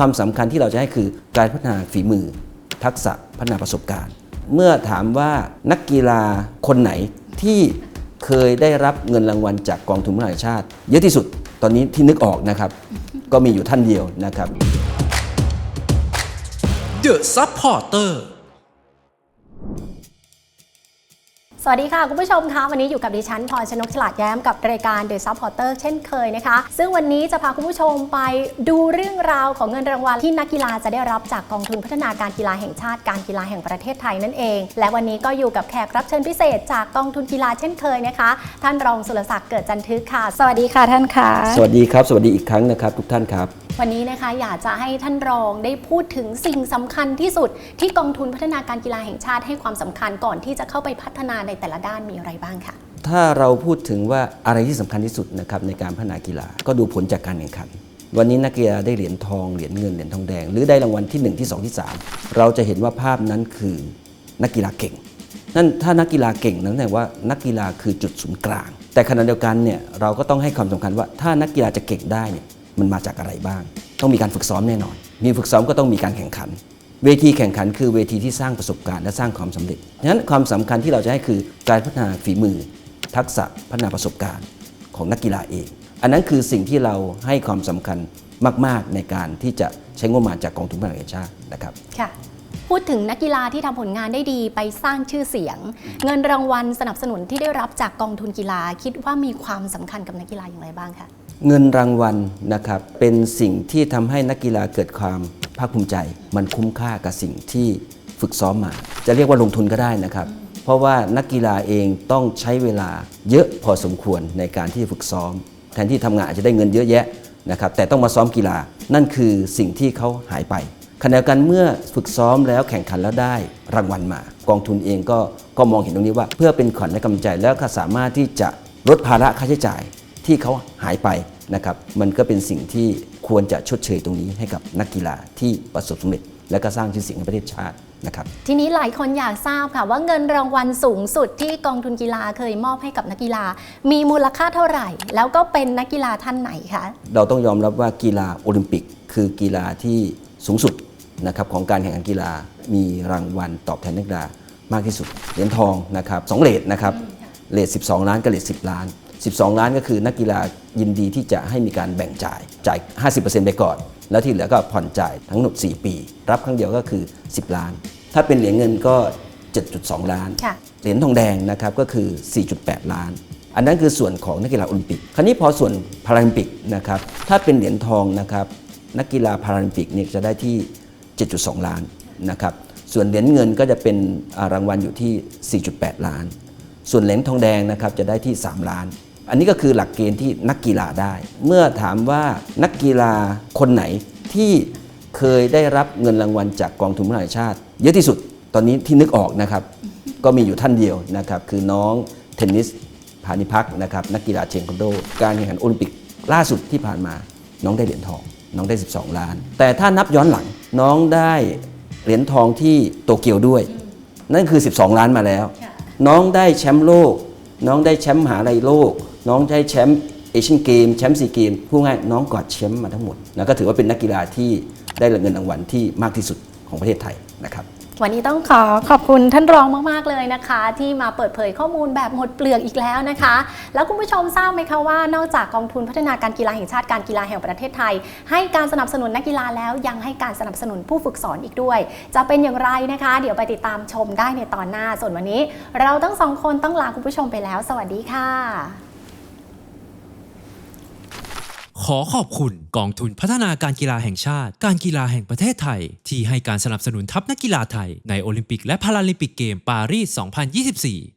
ความสำคัญที่เราจะให้คือการพัฒนาฝีมือ ทักษะพัฒนาประสบการณ์ เมื่อถามว่านักกีฬาคนไหนที่เคยได้รับเงินรางวัลจากกองทุนพัฒนาชาติ เยอะที่สุดตอนนี้ที่นึกออกนะครับ ก็มีอยู่ท่านเดียวนะครับ The Supporter สวัสดีค่ะ คุณผู้ชมคะวันนี้อยู่กับดิฉันพลอยชนกฉลาดแย้มกับรายการ The Supporter เช่นเคยนะคะ ซึ่งวันนี้จะพาคุณผู้ชมไปดูเรื่องราวของเงินรางวัลที่นักกีฬาจะได้รับจากกองทุนพัฒนาการกีฬาแห่งชาติการกีฬาแห่งประเทศไทยนั่นเอง และวันนี้ก็อยู่กับแขกรับเชิญพิเศษจากกองทุนกีฬาเช่นเคยนะคะ ท่านรองสุรศักดิ์เกิดจันทึกค่ะ สวัสดีค่ะท่านค่ะ สวัสดีครับ สวัสดีอีกครั้งนะครับทุกท่านครับ วันนี้นะคะอยากจะให้ท่านรองได้พูดถึงสิ่งสำคัญที่สุด ที่กองทุนพัฒนาการกีฬาแห่งชาติให้ความสำคัญก่อนที่จะเข้าไปพัฒนาในแต่ละด้านมีอะไรบ้างคะถ้าเราพูดถึงว่าอะไรที่สำคัญที่สุดนะครับในการพัฒนากีฬาก็ดูผลจากการแข่งขัน วันนี้นักกีฬาได้เหรียญทองเหรียญเงินเหรียญทองแดง หรือได้รางวัลที่1ที่2ที่3 เราจะเห็นว่าภาพนั้นคือนักกีฬาเก่งนั่นถ้านักกีฬาเก่งนั้นแปลว่านักกีฬาคือจุดศูนย์กลาง แต่ขณะเดียวกันเนี่ยเราก็ต้องให้ความสำคัญว่าถ้านักกีฬาจะเก่งได้เนี่ย มันมาจากอะไรบ้าง ต้องมีการฝึกซ้อมแน่นอน มีฝึกซ้อมก็ต้องมีการแข่งขัน เวทีแข่งขันคือเวทีที่สร้างประสบการณ์และสร้างความสำเร็จฉะนั้นความสำคัญที่เราจะให้คือการพัฒนาฝีมือ ทักษะพัฒนาประสบการณ์ของนักกีฬาเอง อันนั้นคือสิ่งที่เราให้ความสำคัญมาก ๆ ในการที่จะใช้งบประมาณจากกองทุนพัฒนาแห่งชาตินะครับค่ะพูดถึงนักกีฬาที่ทำผลงานได้ดีไปสร้างชื่อเสียง เงินรางวัลสนับสนุนที่ได้รับจากกองทุนกีฬา คิดว่ามีความสำคัญกับนักกีฬาอย่างไรบ้างคะ เงินรางวัลนะครับเป็นสิ่งที่ทำให้นักกีฬาเกิดความภาคภูมิใจ มันคุ้มค่ากับสิ่งที่ฝึกซ้อมมา จะเรียกว่าลงทุนก็ได้นะครับ เพราะว่านักกีฬาเองต้องใช้เวลาเยอะพอสมควรในการที่จะฝึกซ้อม แทนที่ทำงานอาจจะได้เงินเยอะแยะนะครับแต่ต้องมาซ้อมกีฬานั่นคือสิ่งที่เขาหายไปขณะเดียวกันเมื่อฝึกซ้อมแล้วแข่งขันแล้วได้รางวัลมา กองทุนเองก็ก็มองเห็นตรงนี้ว่า เพื่อเป็นขวัญและกำลังใจแล้วก็สามารถที่จะลดภาระค่าใช้จ่าย ที่เขาหายไปนะครับมันก็เป็นสิ่งที่ควรจะชดเชยตรงนี้ให้กับนักกีฬาที่ประสบสำเร็จ และก็สร้างชื่อเสียงให้ประเทศชาตินะครับทีนี้หลายคนอยากทราบค่ะว่าเงินรางวัลสูงสุดที่กองทุนกีฬาเคยมอบให้กับนักกีฬา มีมูลค่าเท่าไหร่ แล้วก็เป็นนักกีฬาท่านไหนคะเราต้องยอมรับว่ากีฬาโอลิมปิก คือกีฬาที่สูงสุดนะครับของการแข่งขันกีฬามีรางวัลตอบแทนนักกีฬามากที่สุดเหรียญทองนะครับสองเลทนะครับเลท12 ล้านกับเลท10 ล้าน 12 ล้านก็คือนักกีฬายินดีที่จะให้มีการแบ่งจ่ายจ่าย 50%ไปก่อน แล้วที่เหลือก็ผ่อนจ่ายทั้งหมด4 ปี รับครั้งเดียวก็คือ 10 ล้าน ถ้าเป็นเหรียญเงินก็ 7.2 ล้านค่ะเหรียญทองแดงนะครับก็คือ 4.8 ล้าน อันนั้นคือส่วนของนักกีฬาโอลิมปิก คราวนี้พอส่วนพาราลิมปิกนะครับถ้าเป็นเหรียญทองนะครับนักกีฬาพาราลิมปิกเนี่ยจะได้ที่ 7.2 ล้านนะครับส่วนเหรียญเงินก็จะเป็นอ่ารางวัลอยู่ที่ 4.8 ล้าน ส่วนเหรียญทองแดงนะครับจะได้ที่ 3 ล้าน อันนี้ก็คือหลักเกณฑ์ที่นักกีฬาได้ เมื่อถามว่านักกีฬาคนไหนที่เคยได้รับเงินรางวัลจากกองทุนพัฒนาแห่งชาติ เยอะที่สุดตอนนี้ที่นึกออกนะครับ ก็มีอยู่ท่านเดียวนะครับ คือน้องเทนนิสพานิพักษ์นะครับนักกีฬาเชงคอนโด การแข่งขันโอลิมปิกล่าสุดที่ผ่านมา น้องได้เหรียญทอง น้องได้ 12 ล้าน แต่ถ้านับย้อนหลังน้องได้เหรียญทองที่โตเกียวด้วย นั่นคือ 12 ล้านมาแล้ว น้องได้แชมป์โลก น้องได้แชมป์มหาลัยโลก น้องได้แชมป์เอเชียนเกมแชมป์ซีเกมพูดง่ายน้องกอดแชมป์มาทั้งหมดนะก็ถือว่าเป็นนักกีฬาที่ได้เงินรางวัลที่มากที่สุดของประเทศไทยนะครับวันนี้ต้องขอขอบคุณท่านรองมาก ๆ เลยนะคะ ที่มาเปิดเผยข้อมูลแบบหมดเปลือกอีกแล้วนะคะ แล้วคุณผู้ชมทราบไหมคะว่านอกจากกองทุนพัฒนาการกีฬาแห่งชาติการกีฬาแห่งประเทศไทย ให้การสนับสนุนนักกีฬาแล้วยังให้การสนับสนุนผู้ฝึกสอนอีกด้วย จะเป็นอย่างไรนะคะ เดี๋ยวไปติดตามชมได้ในตอนหน้าส่วนวันนี้ เราทั้งสองคนต้องลาคุณผู้ชมไปแล้ว สวัสดีค่ะ ขอขอบคุณกองทุนพัฒนาการกีฬาแห่งชาติ การกีฬาแห่งประเทศไทย ที่ให้การสนับสนุนทัพนักกีฬาไทย ในโอลิมปิกและพาราลิมปิกเกมปารีส 2024